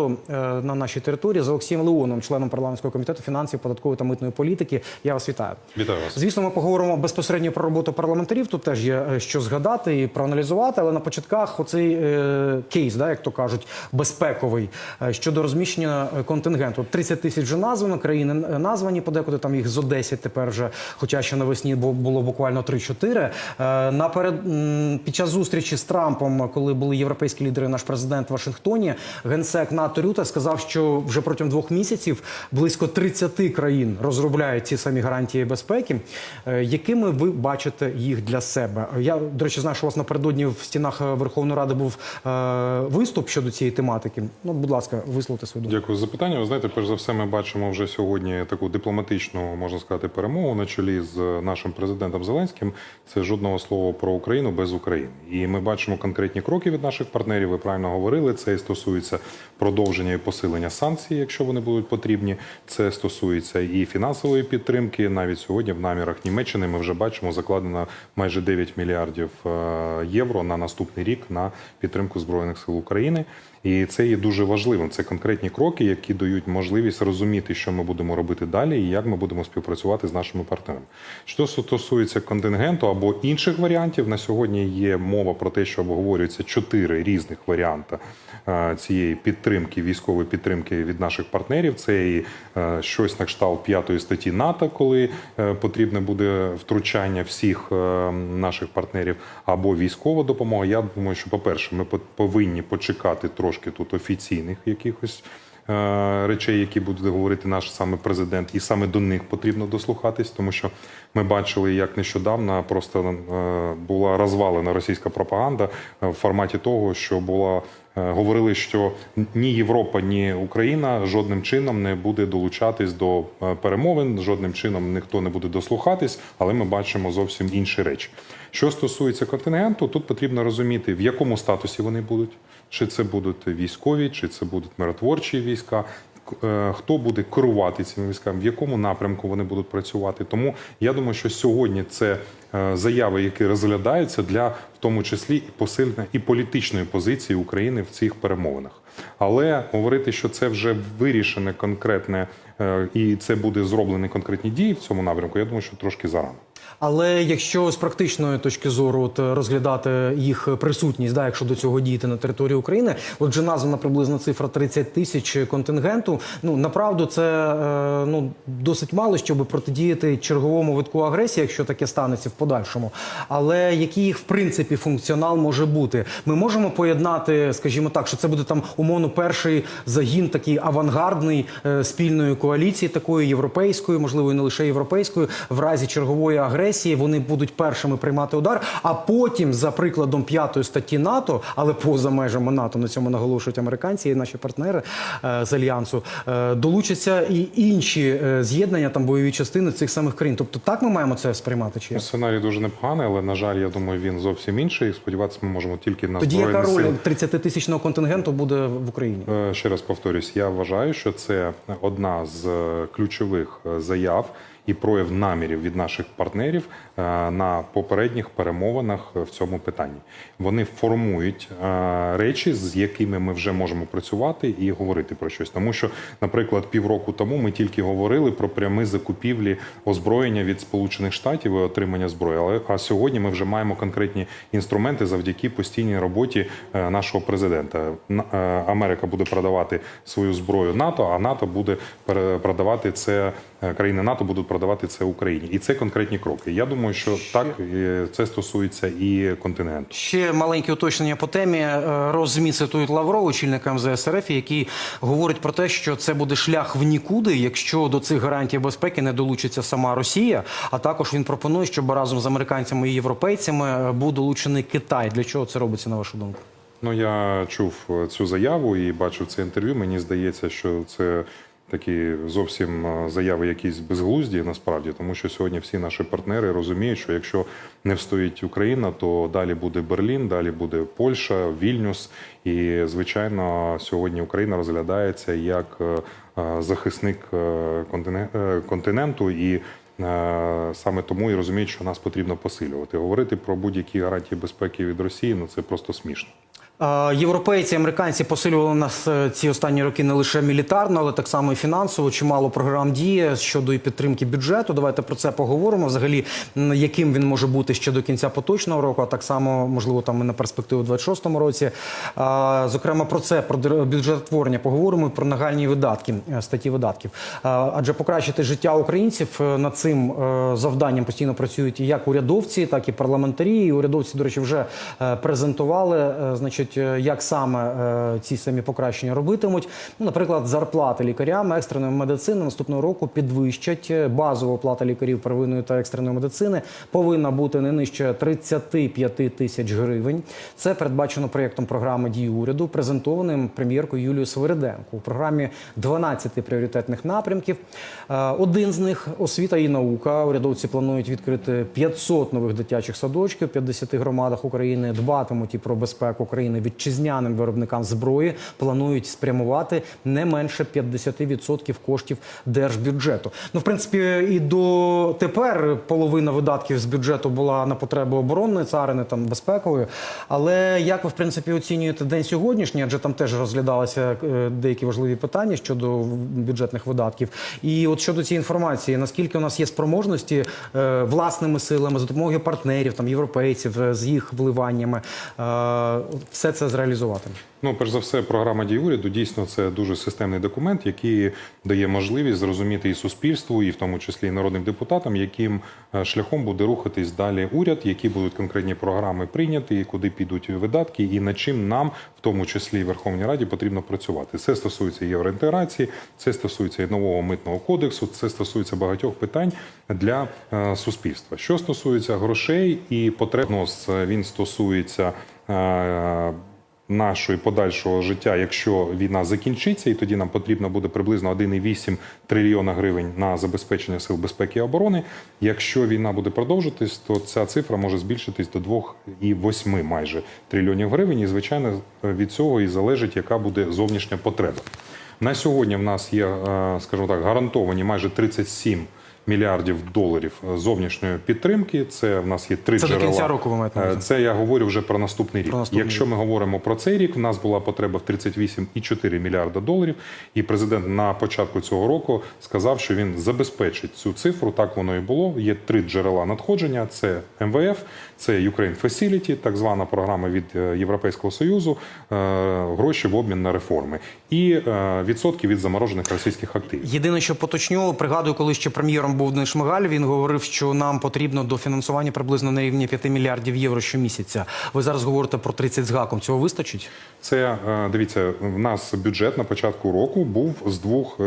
е, на нашій території з Олексієм Леоном, членом парламентського комітету фінансів, податкової та митної політики. Я вас вітаю. Вітаю вас. Звісно, ми поговоримо безпосередньо про роботу парламентарів. Тут теж є е, що згадати і проаналізувати. Але на початках оцей е, кейс, да, як то кажуть, безпековий е, щодо розміщення контингенту. 30 тисяч вже названо, країни названі подекуди. Там їх зо 10 тепер вже, хоча ще навесні було буквально 3-4. Е, наперед під час зустрічі з Трампом, коли були європейські лідери, наш президент в Вашингтоні, генсек НАТО Рюта сказав, що вже протягом двох місяців близько 30 країн розробляють ці самі гарантії безпеки. Е, Якими ви бачите їх для себе? Я до речі, знаю, що у вас напередодні в стінах е, Верховної Ради був е, виступ щодо цієї тематики. Ну, будь ласка, висловте свою думку. Дякую за запитання. Ви знаєте, перш за все, ми бачимо вже сьогодні таку дипломатичну, можна сказати, перемогу на чолі з нашим президентом Зеленським. Це жодного слова про Україну без України. І ми бачимо конкретні кроки від наших партнерів. Ви правильно говорили. Це і стосується продовження і посилення санкцій, якщо вони будуть потрібні. Це стосується і фінансової підтримки. Навіть сьогодні в намірах Німеччини ми вже бачимо закладено майже 9 мільярдів е, євро на наступний рік на підтримку збройних сил України. І це є дуже важливим. Це конкретні кроки, які дають можливість розуміти, що ми будемо робити далі, і як ми будемо співпрацювати з нашими партнерами. Що стосується контингенту або інших варіантів, на сьогодні є мова про те, що обговорюється чотири різних варіанти е, цієї підтримки, військової підтримки від наших партнерів. Це і е, щось на кшталт п'ятої статті НАТО, коли е, потрібне буде втручання всіх наших партнерів, або військова допомога. Я думаю, що, по-перше, ми по- повинні почекати трошки тут офіційних якихось. е, Речей, які буде говорити наш саме президент, і саме до них потрібно дослухатись, тому що ми бачили, як нещодавно просто е, була розвалена російська пропаганда е, в форматі того, що була говорили, що ні Європа, ні Україна жодним чином не буде долучатись до перемовин, жодним чином ніхто не буде дослухатись, але ми бачимо зовсім інші речі. Що стосується контингенту, тут потрібно розуміти, в якому статусі вони будуть, чи це будуть військові, чи це будуть миротворчі війська. е, Хто буде керувати цими військами, в якому напрямку вони будуть працювати? Тому я думаю, що сьогодні це е, заяви, які розглядаються для в тому числі і посилення і політичної позиції України в цих перемовинах. Але говорити, що це вже вирішене конкретне е, і це буде зроблені конкретні дії в цьому напрямку, я думаю, що трошки зарано. Але якщо з практичної точки зору от, розглядати їх присутність, да, якщо до цього діяти на території України, отже, названа приблизно цифра 30 тисяч контингенту. Ну направду це е, ну досить мало, щоб протидіяти черговому витку агресії, якщо таке станеться в подальшому. Але який їх в принципі функціонал може бути? Ми можемо поєднати, скажімо так, що це буде там умовно перший загін, такий авангардний е, спільної коаліції, такої європейської, можливо, і не лише європейської, в разі чергової агресії вони будуть першими приймати удар. А потім, за прикладом п'ятої статті НАТО, але поза межами НАТО, на цьому наголошують американці і наші партнери е, з альянсу, е, долучаться і інші е, з'єднання там бойові частини цих самих країн. Тобто, так ми маємо це сприймати чи? Сценарій дуже непоганий, але на жаль, я думаю, він зовсім інший. Сподіватися, ми можемо тільки на Тоді яка роль сили. 30-тисячного контингенту буде в Україні? Ще раз повторюсь, я вважаю, що це одна з ключових заяв і прояв намірів від наших партнерів е, на попередніх перемовинах в цьому питанні. Вони формують е, речі, з якими ми вже можемо працювати і говорити про щось. Тому що, наприклад, півроку тому ми тільки говорили про прямі закупівлі озброєння від Сполучених Штатів і отримання зброї. Але а сьогодні ми вже маємо конкретні інструменти завдяки постійній роботі е, нашого президента. Америка буде продавати свою зброю НАТО, а НАТО буде продавати це. Країни НАТО будуть продавати це Україні, і це конкретні кроки. Я думаю, що так е, це стосується і континенту. Ще маленьке уточнення по темі. Е, Розмі цитують Лаврова, очільника МЗС РФ, який говорить про те, що це буде шлях в нікуди, якщо до цих гарантій безпеки не долучиться сама Росія. А також він пропонує, щоб разом з американцями і європейцями е, був долучений Китай. Для чого це робиться на вашу думку? Ну я чув е, цю заяву і бачив це інтерв'ю. Мені здається, що це такі зовсім е, заяви якісь безглузді насправді, тому що сьогодні всі наші партнери розуміють, що якщо не встоїть Україна, то далі буде Берлін, далі буде Польща, Вільнюс. І звичайно, сьогодні Україна розглядається як е, е, захисник контине- континенту і. Саме тому і розуміють, що нас потрібно посилювати. Говорити про будь-які гарантії безпеки від Росії ну це просто смішно. Європейці, американці посилювали нас ці останні роки не лише мілітарно, але так само і фінансово. Чимало програм діє щодо і підтримки бюджету. Давайте про це поговоримо. Взагалі, яким він може бути ще до кінця поточного року, а так само можливо там і на перспективу 26-му році. Зокрема, про це про бюджетотворення поговоримо про нагальні видатки е, статті видатків. Адже покращити життя українців е, над цим е, завданням постійно працюють як урядовці, так і парламентарі. І урядовці, до речі, вже презентували, значить, е, як саме е, ці самі покращення робитимуть. Ну, наприклад, зарплати лікарям екстреної медицини наступного року підвищать. Базова оплата лікарів первинної та екстреної медицини повинна бути не нижче 35 тисяч гривень. Це передбачено проєктом програми дії уряду, презентованим прем'єркою Юлією Свириденко. У програмі 12 пріоритетних напрямків. Е, Один з них освіта і наука. Урядовці планують відкрити 500 нових дитячих садочків в 50 громадах України. Дбатимуть і про безпеку України вітчизняним виробникам зброї. Планують спрямувати не менше 50% коштів держбюджету. Ну, в принципі, і до тепер половина видатків з бюджету була на потреби оборонної царини, там безпекової. Але як ви в принципі оцінюєте день сьогоднішній? Адже там теж розглядалися е, деякі важливі питання щодо бюджетних видатків. І от щодо цієї інформації, наскільки у нас є спроможності е, власними силами за допомогою партнерів, там європейців е, з їх вливаннями, все це зреалізувати? Ну, перш за все, програма дій уряду дійсно це дуже системний документ, який дає можливість зрозуміти і суспільству, і в тому числі і народним депутатам, яким е, шляхом буде рухатись далі уряд, які будуть конкретні програми прийняті, і куди підуть видатки, і над чим нам, в тому числі і Верховній Раді, потрібно працювати. Це стосується євроінтеграції, це стосується і нового митного кодексу, це стосується багатьох питань для е, суспільства. Що стосується грошей і потреб, ну, він стосується. Е, нашої подальшого життя, якщо війна закінчиться, і тоді нам потрібно буде приблизно 1,8 трильйона гривень на забезпечення сил безпеки і оборони. Якщо війна буде продовжуватись, то ця цифра може збільшитись до 2,8 майже трильйонів гривень. І звичайно від цього і залежить, яка буде зовнішня потреба. На сьогодні в нас є, е, скажімо так, гарантовані майже 37 мільярдів доларів е, зовнішньої підтримки. Це в нас є три Це до кінця року ви маєте Е? Це я говорю вже про наступний рік. Про наступний Якщо ми говоримо про цей рік, в нас була потреба в 38,4 мільярда доларів. І президент на початку цього року сказав, що він забезпечить цю цифру. Так воно і було. Є три джерела надходження: це МВФ, це Ukraine Facility, так звана програма від е, Європейського союзу, е, гроші в обмін на реформи і е, відсотки від заморожених російських активів. Єдине, що поточню, пригадую, коли ще прем'єром був Денис Шмигаль, він говорив, що нам потрібно до фінансування приблизно на рівні 5 мільярдів євро щомісяця. Ви зараз говорите про 30 з гаком. Цього вистачить? Це дивіться, в нас бюджет на початку року був з двох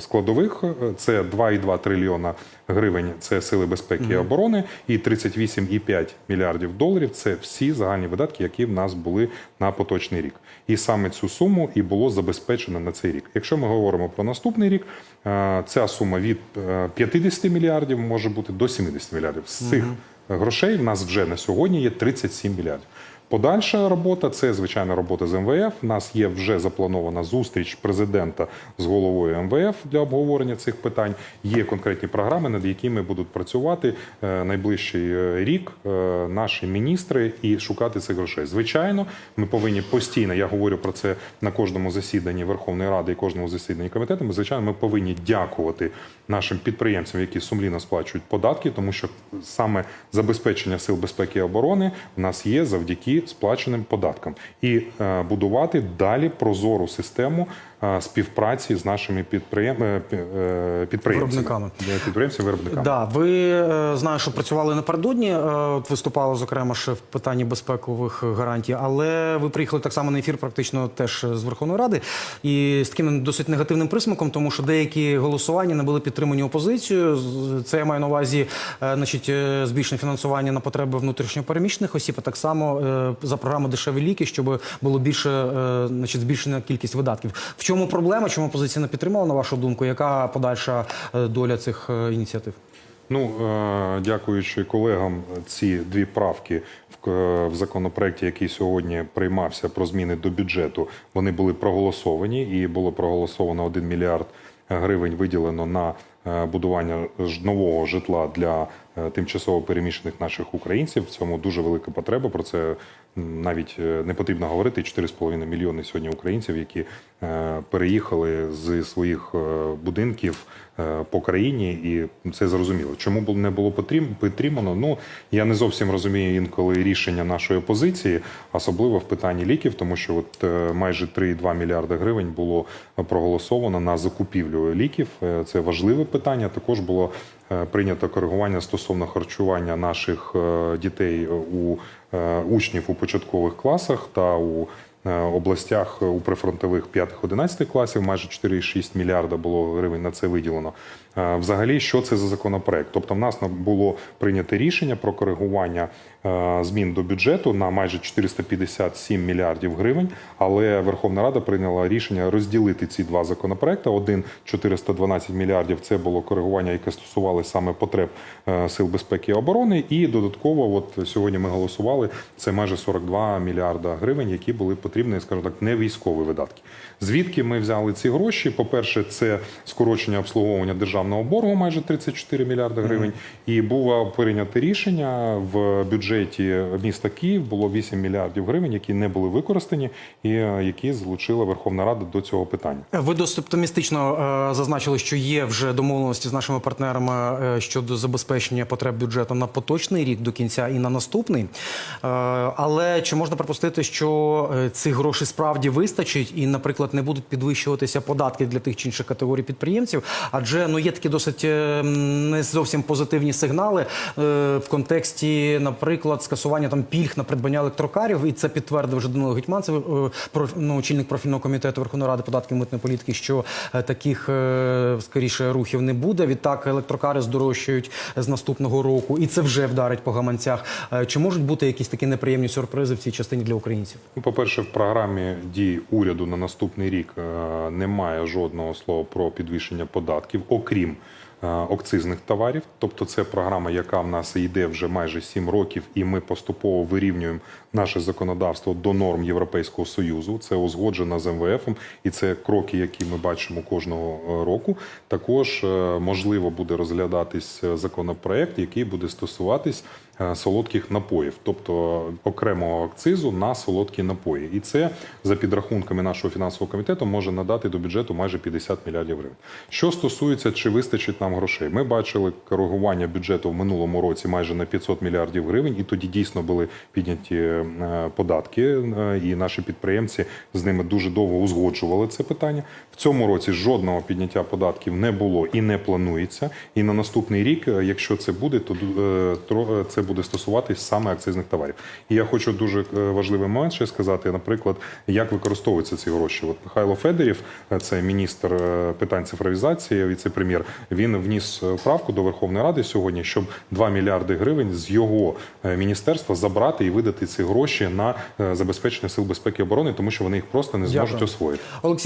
складових: це 2,2 трильйона гривень. Це сили безпеки і оборони, і 38,5 мільярдів доларів. Це всі загальні видатки, які в нас були на поточний рік. І саме цю суму і було забезпечено на цей рік. Якщо ми говоримо про наступний рік, е, ця сума від е, 50 мільярдів може бути до 70 мільярдів. З цих грошей в нас вже на сьогодні є 37 мільярдів. Подальша робота це звичайна робота з МВФ. У нас є вже запланована зустріч президента з головою МВФ для обговорення цих питань. Є конкретні програми, над якими будуть працювати е, найближчий е, рік е, наші міністри і шукати цих грошей. Звичайно, ми повинні постійно. Я говорю про це на кожному засіданні Верховної Ради і кожному засіданні комітету. Ми звичайно ми повинні дякувати нашим підприємцям, які сумлінно сплачують податки, тому що саме забезпечення сил безпеки і оборони в нас є завдяки сплаченим податкам, і е, будувати далі прозору систему співпраці з нашими підприєм... е, е, підприємцями. Виробниками. Е, підприємцями виробниками. Да, ви знаю, що працювали напередодні. От виступали зокрема ще в питанні безпекових гарантій, але ви приїхали так само на ефір, практично теж з Верховної Ради, і з таким досить негативним присмаком, тому що деякі голосування не були підтримані опозицією. Це я маю на увазі, значить, збільшення фінансування на потреби внутрішньопереміщених осіб, а так само за програму дешеві ліки, щоб було більше, значить, збільшена кількість видатків. Чому проблема? Чому опозиція не підтримала на вашу думку? Яка подальша е, доля цих е, ініціатив? Ну, е, дякуючи колегам, ці дві правки в, законопроекті, який сьогодні приймався про зміни до бюджету, вони були проголосовані, і було проголосовано 1 мільярд гривень виділено на будування нового житла для тимчасово переміщених наших українців. В цьому дуже велика потреба. Про це навіть е, не потрібно говорити. 4,5 мільйони сьогодні українців, які е, переїхали з своїх е, будинків по країні, і це зрозуміло. Чому не було потрібно? Ну я не зовсім розумію інколи рішення нашої опозиції, особливо в питанні ліків, тому що от майже 3,2 мільярда гривень було проголосовано на закупівлю ліків. Це важливе питання. Також було прийнято коригування стосовно харчування наших дітей у учнів у початкових класах та у е, областях е, у прифронтових 5-11 класів майже 4,6 мільярда було гривень на це виділено. Взагалі, що це за законопроект? Тобто, в нас було прийнято рішення про коригування змін до бюджету на майже 457 мільярдів гривень, але Верховна Рада прийняла рішення розділити ці два законопроекти. Один 412 мільярдів це було коригування, яке стосувалося саме потреб е, сил безпеки і оборони. І додатково, от сьогодні ми голосували це майже 42 мільярда гривень, які були потрібні, скажімо так, не військові видатки. Звідки ми взяли ці гроші? По-перше, це скорочення обслуговування державного боргу, майже 34 мільярди гривень. І було прийнято рішення в бюджеті міста Київ було 8 мільярдів гривень, які не були використані, і е, які залучила Верховна Рада до цього питання. Ви досить оптимістично е, зазначили, що є вже домовленості з нашими партнерами е, щодо забезпечення потреб бюджету на поточний рік до кінця і на наступний. Але чи можна припустити, що цих грошей справді вистачить, і, наприклад, не будуть підвищуватися податки для тих чи інших категорій підприємців? Адже ну є такі досить е, не зовсім позитивні сигнали е, в контексті, наприклад, скасування там пільг на придбання електрокарів, і це підтвердив вже Данило Гетьманцев, е, ну, очільник профільного комітету Верховної Ради податків митної політики, що таких скоріше рухів не буде. Відтак електрокари здорожчають з наступного року, і це вже вдарить по гаманцях. Чи можуть бути якісь такі неприємні сюрпризи в цій частині для українців? Ну, по-перше, в програмі дій уряду на наступний рік немає жодного слова про підвищення податків, окрім е, акцизних товарів. Тобто, це програма, яка в нас йде вже майже 7 років, і ми поступово вирівнюємо наше законодавство до норм Європейського союзу. Це узгоджено з МВФ, і це кроки, які ми бачимо кожного е, року. Також е, можливо буде розглядатись е, законопроект, який буде стосуватись е, солодких напоїв, тобто окремого акцизу на солодкі напої. І це за підрахунками нашого фінансового комітету може надати до бюджету майже 50 мільярдів гривень. Що стосується, чи вистачить нам грошей, ми бачили коригування бюджету в минулому році майже на 500 мільярдів гривень, і тоді дійсно були підняті е, податки, е, і наші підприємці з ними дуже довго узгоджували це питання. Цьому році жодного підняття податків не було і не планується. І на наступний рік, е, якщо це буде, то е, е, це буде стосуватись саме акцизних товарів. І я хочу дуже важливий момент ще сказати, наприклад, як використовуються ці гроші. От Михайло Федорів, е, це міністр питань цифровізації, віце-прем'єр, він вніс правку до Верховної Ради сьогодні, щоб 2 мільярди гривень з його міністерства забрати і видати ці гроші на забезпечення сил безпеки і оборони, тому що вони їх просто не зможуть Дякую. освоїти. Олексій.